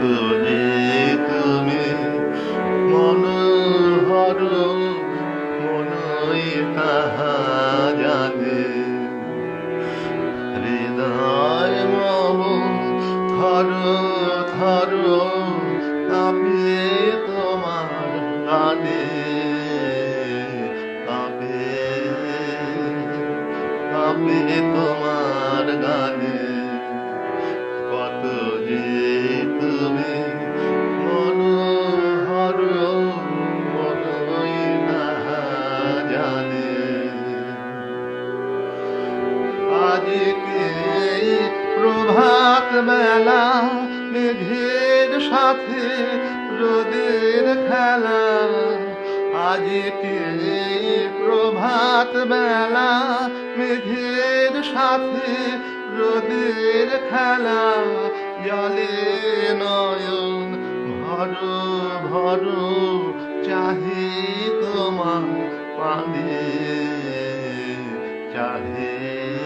যে তুমি মনোহর মনই তাহা জানে হৃদয় মম থর থর কাঁপে তোমার গানে কাঁপে কাঁপে তোমার প্রভাত বেলা মেঘের সাথে রোদের খেলা। আজকে প্রভাত বেলা মেঘের সাথে রোদের খেলা। জলে নয়ন ভর ভর চাহি তোমার পানে চাহে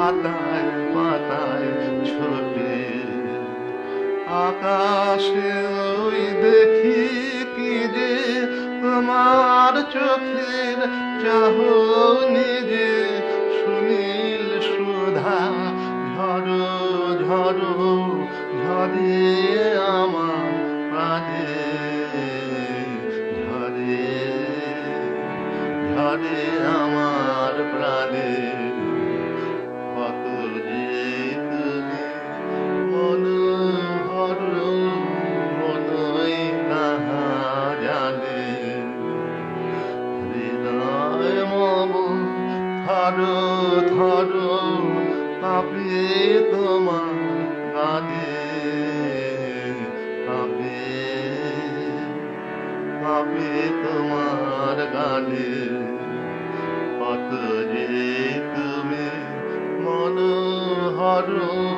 পাতায় পাতায় ছোটে আকাশে ওই দেখি কি যে তোমার চোখের চাহনি যে সুনীল সুধা ঝরো ঝরো, ঝরে আমার প্রাণে, ঝরে ঝরে আমার প্রাণে। ধরো ধরো কাঁপে তোমার কাঁদে কাঁপে কাঁপে তোমার গালে কত যে তুমি মনোহরণ